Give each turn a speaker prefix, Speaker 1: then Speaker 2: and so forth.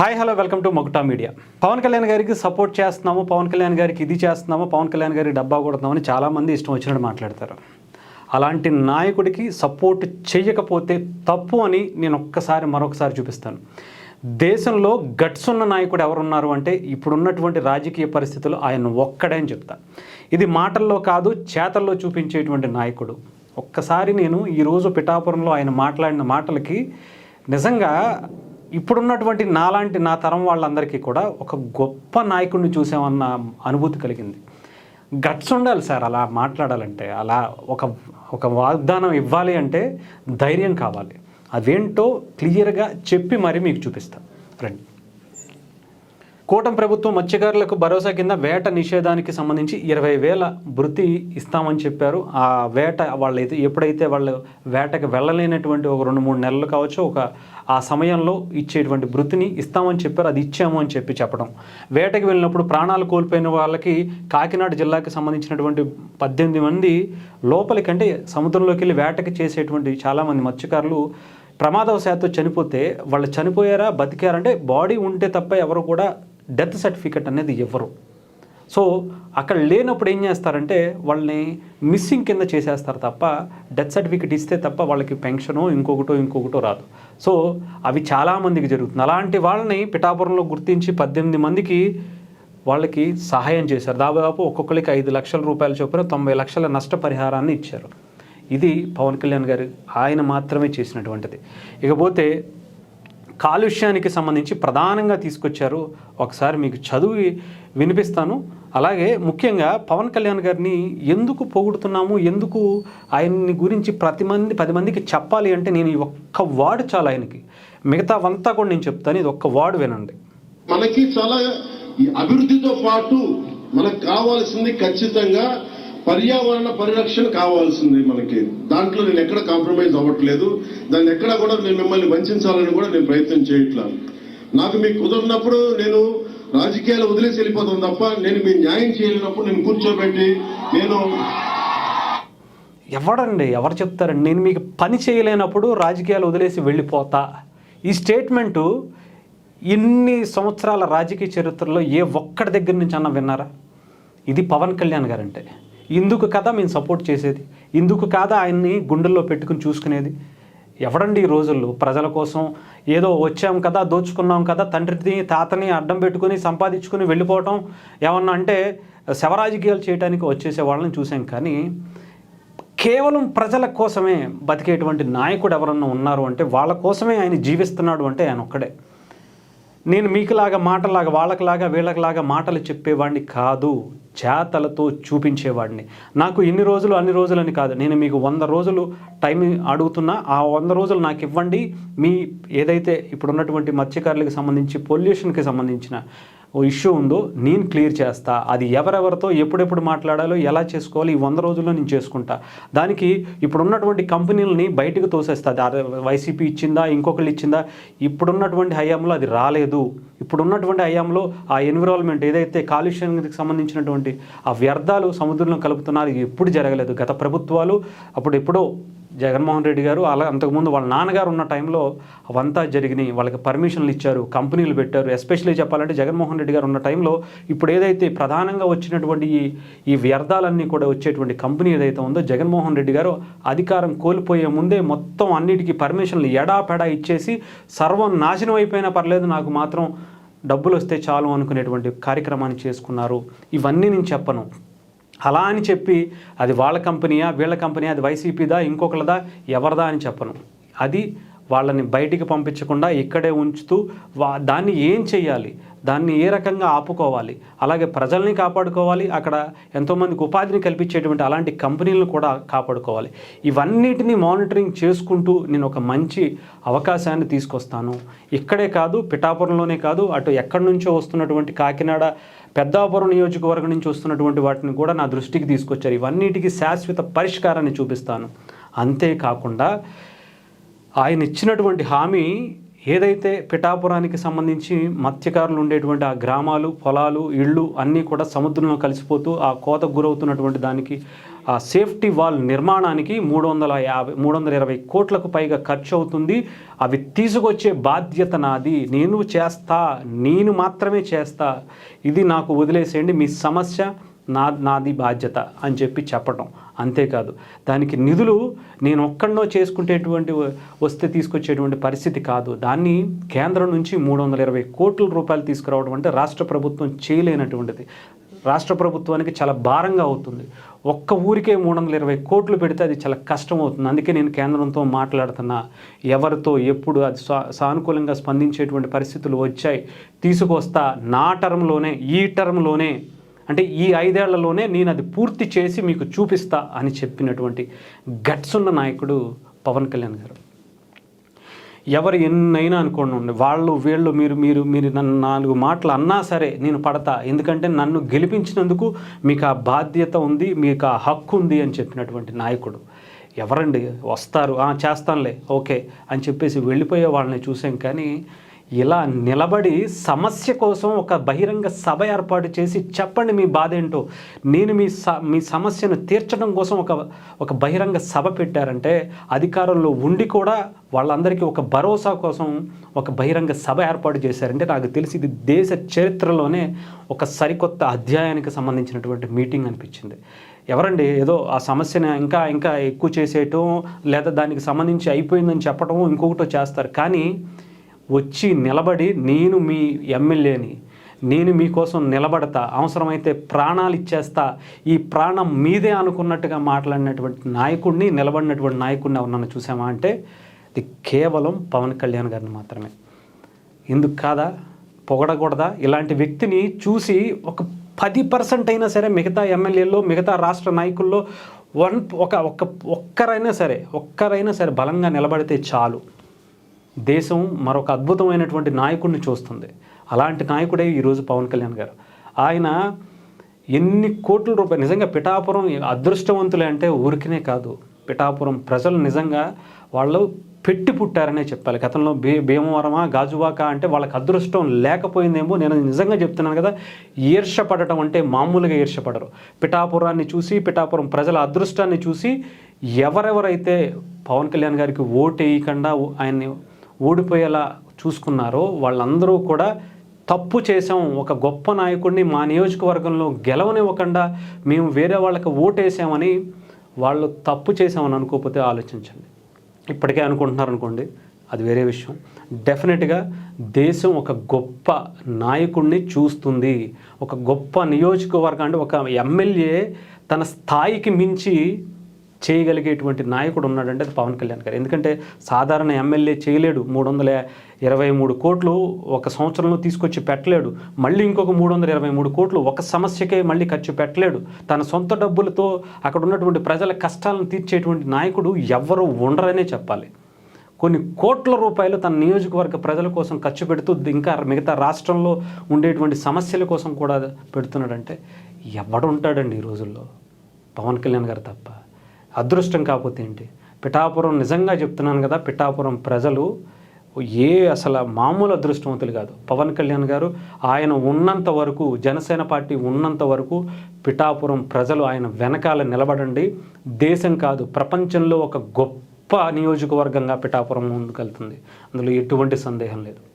Speaker 1: Hi hello welcome to Moguta media Pawan Kalyan గారికి support చేస్తున్నాము పవన్ కళ్యాణ్ గారికి ఇది చేస్తున్నాము పవన్ కళ్యాణ్ గారికి డబ్బా కొడుతున్నామని చాలామంది ఇష్టం వచ్చినట్టు మాట్లాడతారు. అలాంటి నాయకుడికి సపోర్ట్ చేయకపోతే తప్పు అని నేను ఒక్కసారి మరొకసారి చూపిస్తాను. దేశంలో గట్స్ ఉన్న నాయకుడు ఎవరున్నారు అంటే ఇప్పుడున్నటువంటి రాజకీయ పరిస్థితులు ఆయన ఒక్కడే అని చెప్తా. ఇది మాటల్లో కాదు చేతల్లో చూపించేటువంటి నాయకుడు. ఒక్కసారి నేను ఈరోజు పిఠాపురంలో ఆయన మాట్లాడిన మాటలకి నిజంగా ఇప్పుడున్నటువంటి నాలాంటి నా తరం వాళ్ళందరికీ కూడా ఒక గొప్ప నాయకుడిని చూసామన్న అనుభూతి కలిగింది. గట్స్ ఉండాలి సార్ అలా మాట్లాడాలంటే అలా ఒక ఒక వాగ్దానం ఇవ్వాలి అంటే ధైర్యం కావాలి. అదేంటో క్లియర్గా చెప్పి మరీ మీకు చూపిస్తాను రండి. కూటమి ప్రభుత్వం మత్స్యకారులకు భరోసా కింద వేట నిషేధానికి సంబంధించి ఇరవై వేల వృత్తి ఇస్తామని చెప్పారు. ఆ వేట వాళ్ళైతే ఎప్పుడైతే వాళ్ళు వేటకి వెళ్ళలేనటువంటి ఒక రెండు మూడు నెలలు కావచ్చు ఒక ఆ సమయంలో ఇచ్చేటువంటి వృత్తిని ఇస్తామని చెప్పారు. అది ఇచ్చాము అని చెప్పి చెప్పడం. వేటకు వెళ్ళినప్పుడు ప్రాణాలు కోల్పోయిన వాళ్ళకి కాకినాడ జిల్లాకి సంబంధించినటువంటి పద్దెనిమిది మంది లోపలికి అంటే సముద్రంలోకి వెళ్ళి వేటకి చేసేటువంటి చాలామంది మత్స్యకారులు ప్రమాదవశాత్తు చనిపోతే వాళ్ళు చనిపోయారా బతికారంటే బాడీ ఉంటే తప్ప ఎవరు కూడా డెత్ సర్టిఫికెట్ అనేది ఇవ్వరు. సో అక్కడ లేనప్పుడు ఏం చేస్తారంటే వాళ్ళని మిస్సింగ్ కింద చేసేస్తారు తప్ప డెత్ సర్టిఫికెట్ ఇస్తే తప్ప వాళ్ళకి పెన్షను ఇంకొకటో ఇంకొకటో రాదు. సో అవి చాలామందికి జరుగుతుంది. అలాంటి వాళ్ళని పిఠాపురంలో గుర్తించి పద్దెనిమిది మందికి వాళ్ళకి సహాయం చేశారు. దాదాపు ఒక్కొక్కరికి ఐదు లక్షల రూపాయల చొప్పున తొంభై లక్షల నష్టపరిహారాన్ని ఇచ్చారు. ఇది పవన్ కళ్యాణ్ గారు ఆయన మాత్రమే చేసినటువంటిది. ఇకపోతే కాలుష్యానికి సంబంధించి ప్రధానంగా తీసుకొచ్చారు. ఒకసారి మీకు చదివి వినిపిస్తాను. అలాగే ముఖ్యంగా పవన్ కళ్యాణ్ గారిని ఎందుకు పొగుడుతున్నాము? ఎందుకు ఆయన్ని గురించి ప్రతి మంది పది మందికి చెప్పాలి అంటే నేను ఈ ఒక్క వార్డు చాలు ఆయనకి. మిగతావంతా కూడా నేను చెప్తాను. ఇది ఒక్క వార్డు వినండి.
Speaker 2: మనకి చాలా అభివృద్ధితో పాటు మనకు కావాల్సింది ఖచ్చితంగా పర్యావరణ పరిరక్షణ కావాల్సింది మనకి. దాంట్లో నేను ఎక్కడ కాంప్రమైజ్ అవ్వట్లేదు. దాన్ని ఎక్కడ కూడా నేను మిమ్మల్ని వంచాలని కూడా నేను ప్రయత్నం చేయట్లా నాకు మీకు కుదరినప్పుడు నేను రాజకీయాలు వదిలేసి వెళ్ళిపోతాను తప్ప నేను మీ న్యాయం చేయలేనప్పుడు నేను కూర్చోబెట్టి నేను
Speaker 1: ఎవడండి? ఎవరు చెప్తారండి? నేను మీకు పని చేయలేనప్పుడు రాజకీయాలు వదిలేసి వెళ్ళిపోతా. ఈ స్టేట్మెంటు ఇన్ని సంవత్సరాల రాజకీయ చరిత్రలో ఏ ఒక్కడి దగ్గర నుంచి అన్న విన్నారా? ఇది పవన్ కళ్యాణ్ గారంటే. ఇందుకు కదా మేము సపోర్ట్ చేసేది. ఇందుకు కాదా ఆయన్ని గుండెల్లో పెట్టుకుని చూసుకునేది. ఎవడండి ఈ రోజుల్లో? ప్రజల కోసం ఏదో వచ్చాం కదా దోచుకున్నాం కదా తండ్రిని తాతని అడ్డం పెట్టుకుని సంపాదించుకుని వెళ్ళిపోవటం ఏమన్నా అంటే శవరాజకీయాలు చేయడానికి వచ్చేసే వాళ్ళని చూసాం కానీ కేవలం ప్రజల కోసమే బతికేటువంటి నాయకుడు ఎవరన్నా ఉన్నారు అంటే వాళ్ళ కోసమే ఆయన జీవిస్తున్నాడు అంటే ఆయన ఒక్కడే. నేను మీకులాగా మాటలాగా వాళ్ళకిలాగా వీళ్ళకిలాగా మాటలు చెప్పేవాడిని కాదు. చేతలతో చూపించేవాడిని నాకు ఇన్ని రోజులు అన్ని రోజులు అని కాదు. నేను మీకు వంద రోజులు టైం అడుగుతున్నా. ఆ వంద రోజులు నాకు ఇవ్వండి. మీ ఏదైతే ఇప్పుడు ఉన్నటువంటి మత్స్యకారులకు సంబంధించి పొల్యూషన్కి సంబంధించిన ఓ ఇష్యూ ఉందో నేను క్లియర్ చేస్తా. అది ఎవరెవరితో ఎప్పుడెప్పుడు మాట్లాడాలో ఎలా చేసుకోవాలి ఈ వంద రోజుల్లో నేను చేసుకుంటా. దానికి ఇప్పుడు ఉన్నటువంటి కంపెనీలని బయటకు తోసేస్తుంది వైసీపీ ఇచ్చిందా ఇంకొకళ్ళు ఇచ్చిందా ఇప్పుడున్నటువంటి హయాంలో అది రాలేదు. ఇప్పుడున్నటువంటి హయాంలో ఆ ఎన్విరాన్మెంట్ ఏదైతే కాలుష్యానికి సంబంధించినటువంటి ఆ వ్యర్థాలు సముద్రంలో కలుపుతున్నారు ఎప్పుడు జరగలేదు. గత ప్రభుత్వాలు అప్పుడు ఎప్పుడో జగన్మోహన్ రెడ్డి గారు అలా అంతకుముందు వాళ్ళ నాన్నగారు ఉన్న టైంలో అవంతా జరిగినాయి. వాళ్ళకి పర్మిషన్లు ఇచ్చారు కంపెనీలు పెట్టారు. ఎస్పెషల్లీ చెప్పాలంటే జగన్మోహన్ రెడ్డి గారు ఉన్న టైంలో ఇప్పుడు ఏదైతే ప్రధానంగా వచ్చినటువంటి ఈ ఈ వ్యర్థాలన్నీ కూడా వచ్చేటువంటి కంపెనీ ఏదైతే ఉందో జగన్మోహన్ రెడ్డి గారు అధికారం కోల్పోయే ముందే మొత్తం అన్నిటికీ పర్మిషన్లు ఎడాపెడా ఇచ్చేసి సర్వం నాశనం అయిపోయినా పర్లేదు నాకు మాత్రం డబ్బులు వస్తే చాలు అనుకునేటువంటి కార్యక్రమాన్ని చేసుకున్నారు. ఇవన్నీ నేను చెప్పను. అలా అని చెప్పి అది వాళ్ళ కంపెనీయా వీళ్ళ కంపెనీ అది వైసీపీదా ఇంకొకరిదా ఎవరిదా అని చెప్పను. అది వాళ్ళని బయటికి పంపించకుండా ఇక్కడే ఉంచుతూ వా దాన్ని ఏం చేయాలి దాన్ని ఏ రకంగా ఆపుకోవాలి? అలాగే ప్రజల్ని కాపాడుకోవాలి. అక్కడ ఎంతోమందికి ఉపాధిని కల్పించేటువంటి అలాంటి కంపెనీలను కూడా కాపాడుకోవాలి. ఇవన్నిటిని మానిటరింగ్ చేసుకుంటూ నేను ఒక మంచి అవకాశాన్ని తీసుకొస్తాను. ఇక్కడే కాదు పిఠాపురంలోనే కాదు అటు ఎక్కడి నుంచో వస్తున్నటువంటి కాకినాడ పెద్దాపురం నియోజకవర్గం నుంచి వస్తున్నటువంటి వాటిని కూడా నా దృష్టికి తీసుకొచ్చారు. ఇవన్నిటికీ శాశ్వత పరిష్కారాన్ని చూపిస్తాను. అంతేకాకుండా ఆయన ఇచ్చినటువంటి హామీ ఏదైతే పిఠాపురానికి సంబంధించి మత్స్యకారులు ఉండేటువంటి ఆ గ్రామాలు పొలాలు ఇళ్ళు అన్నీ కూడా సముద్రంలో కలిసిపోతూ ఆ కోతకు గురవుతున్నటువంటి దానికి ఆ సేఫ్టీ వాల్ నిర్మాణానికి మూడు వందల యాభై మూడు వందల ఇరవై కోట్లకు పైగా ఖర్చు అవుతుంది. అవి తీసుకొచ్చే బాధ్యత నాది. నేను చేస్తా నేను మాత్రమే చేస్తా. ఇది నాకు వదిలేసేయండి. మీ సమస్య నా నాది బాధ్యత అని చెప్పి చెప్పటం. అంతేకాదు దానికి నిధులు నేను ఒక్కడనో చేసుకునేటువంటి వస్తే తీసుకొచ్చేటువంటి పరిస్థితి కాదు. దాన్ని కేంద్రం నుంచి మూడు వందల ఇరవై కోట్ల రూపాయలు తీసుకురావడం అంటే రాష్ట్ర ప్రభుత్వం చేయలేనటువంటిది. రాష్ట్ర ప్రభుత్వానికి చాలా భారంగా అవుతుంది. ఒక్క ఊరికే మూడు వందల ఇరవై కోట్లు పెడితే అది చాలా కష్టం అవుతుంది అందుకే నేను కేంద్రంతో మాట్లాడుతున్నా. ఎవరితో ఎప్పుడు అది సా సానుకూలంగా స్పందించేటువంటి పరిస్థితులు వచ్చాయి తీసుకొస్తా. నా టర్మ్లోనే ఈ టర్మ్లోనే అంటే ఈ ఐదేళ్ళలోనే నేను అది పూర్తి చేసి మీకు చూపిస్తా అని చెప్పినటువంటి గట్స్ ఉన్న నాయకుడు పవన్ కళ్యాణ్ గారు. ఎవరు ఎన్నైనా అనుకోండి వాళ్ళు వీళ్ళు మీరు మీరు మీరు నన్ను నాలుగు మాటలు అన్నా సరే నేను పడతా. ఎందుకంటే నన్ను గెలిపించినందుకు మీకు ఆ బాధ్యత ఉంది మీకు ఆ హక్కు ఉంది అని చెప్పినటువంటి నాయకుడు. ఎవరండి? వస్తారు. చేస్తానులే ఓకే అని చెప్పేసి వెళ్ళిపోయే వాళ్ళని చూసాం కానీ ఇలా నిలబడి సమస్య కోసం ఒక బహిరంగ సభ ఏర్పాటు చేసి చెప్పండి మీ బాధ ఏంటో. నేను మీ స మీ సమస్యను తీర్చడం కోసం ఒక ఒక బహిరంగ సభ పెట్టారంటే అధికారంలో ఉండి కూడా వాళ్ళందరికీ ఒక భరోసా కోసం ఒక బహిరంగ సభ ఏర్పాటు చేశారంటే నాకు తెలిసి ఇది దేశ చరిత్రలోనే ఒక సరికొత్త అధ్యాయానికి సంబంధించినటువంటి మీటింగ్ అనిపించింది. ఎవరండి? ఏదో ఆ సమస్యను ఇంకా ఇంకా ఎక్కువ చేసేయటం లేదా దానికి సంబంధించి అయిపోయిందని చెప్పటం ఇంకొకటో చేస్తారు. కానీ వచ్చి నిలబడి నేను మీ ఎమ్మెల్యేని నేను మీకోసం నిలబడతా అవసరమైతే ప్రాణాలు ఇచ్చేస్తా ఈ ప్రాణం మీదే అనుకున్నట్టుగా మాట్లాడినటువంటి నాయకుడిని నిలబడినటువంటి నాయకుడిని ఎవరన్నా చూసామా అంటే ఇది కేవలం పవన్ కళ్యాణ్ గారిని మాత్రమే. ఎందుకు కాదా? పొగడకూడదా? ఇలాంటి వ్యక్తిని చూసి ఒక పది పర్సెంట్ అయినా సరే మిగతా ఎమ్మెల్యేల్లో మిగతా రాష్ట్ర నాయకుల్లో వన్ ఒక ఒక్క ఒక్కరైనా సరే ఒక్కరైనా సరే బలంగా నిలబడితే చాలు. దేశం మరొక అద్భుతమైనటువంటి నాయకుడిని చూస్తుంది. అలాంటి నాయకుడే ఈరోజు పవన్ కళ్యాణ్ గారు. ఆయన ఎన్ని కోట్ల రూపాయలు నిజంగా పిఠాపురం అదృష్టవంతులే అంటే ఊరికినే కాదు. పిఠాపురం ప్రజలు నిజంగా వాళ్ళు పెట్టి పుట్టారనే చెప్పాలి. గతంలో భీ భీమవరమా గాజువాక అంటే వాళ్ళకి అదృష్టం లేకపోయిందేమో నేను నిజంగా చెప్తున్నాను కదా. ఈర్షపడటం అంటే మామూలుగా ఈర్షపడరు పిఠాపురాన్ని చూసి పిఠాపురం ప్రజల అదృష్టాన్ని చూసి ఎవరెవరైతే పవన్ కళ్యాణ్ గారికి ఓటు వేయకుండా ఆయన్ని ఓడిపోయేలా చూసుకున్నారో వాళ్ళందరూ కూడా తప్పు చేసాం ఒక గొప్ప నాయకుడిని మా నియోజకవర్గంలో గెలవనివ్వకుండా మేము వేరే వాళ్ళకి ఓటేసామని వాళ్ళు తప్పు చేసామని అనుకోకపోతే ఆలోచించండి. ఇప్పటికే అనుకుంటున్నారు అనుకోండి అది వేరే విషయం. డెఫినెట్గా దేశం ఒక గొప్ప నాయకుడిని చూస్తుంది. ఒక గొప్ప నియోజకవర్గం అంటే ఒక ఎమ్మెల్యే తన స్థాయికి మించి చేయగలిగేటువంటి నాయకుడు ఉన్నాడంటే అది పవన్ కళ్యాణ్ గారు. ఎందుకంటే సాధారణ ఎమ్మెల్యే చేయలేడు. మూడు వందల ఇరవై మూడు కోట్లు ఒక సంవత్సరంలో తీసుకొచ్చి పెట్టలేడు. మళ్ళీ ఇంకొక మూడు వందల ఇరవై మూడు కోట్లు ఒక సమస్యకే మళ్ళీ ఖర్చు పెట్టలేడు. తన సొంత డబ్బులతో అక్కడ ఉన్నటువంటి ప్రజల కష్టాలను తీర్చేటువంటి నాయకుడు ఎవ్వరూ ఉండరనే చెప్పాలి. కొన్ని కోట్ల రూపాయలు తన నియోజకవర్గ ప్రజల కోసం ఖర్చు పెడుతూ ఇంకా మిగతా రాష్ట్రంలో ఉండేటువంటి సమస్యల కోసం కూడా పెడుతున్నాడంటే ఎవడు ఉంటాడండి ఈ రోజుల్లో? పవన్ కళ్యాణ్ గారు తప్ప. అదృష్టం కాకపోతే ఏంటి? పిఠాపురం నిజంగా చెప్తున్నాను కదా పిఠాపురం ప్రజలు ఏ అసలు మామూలు అదృష్టవంతులు కాదు. పవన్ కళ్యాణ్ గారు ఆయన ఉన్నంత వరకు జనసేన పార్టీ ఉన్నంత వరకు పిఠాపురం ప్రజలు ఆయన వెనకాల నిలబడండి. దేశం కాదు ప్రపంచంలో ఒక గొప్ప నియోజకవర్గంగా పిఠాపురం ముందుకెళ్తుంది. అందులో ఎటువంటి సందేహం లేదు.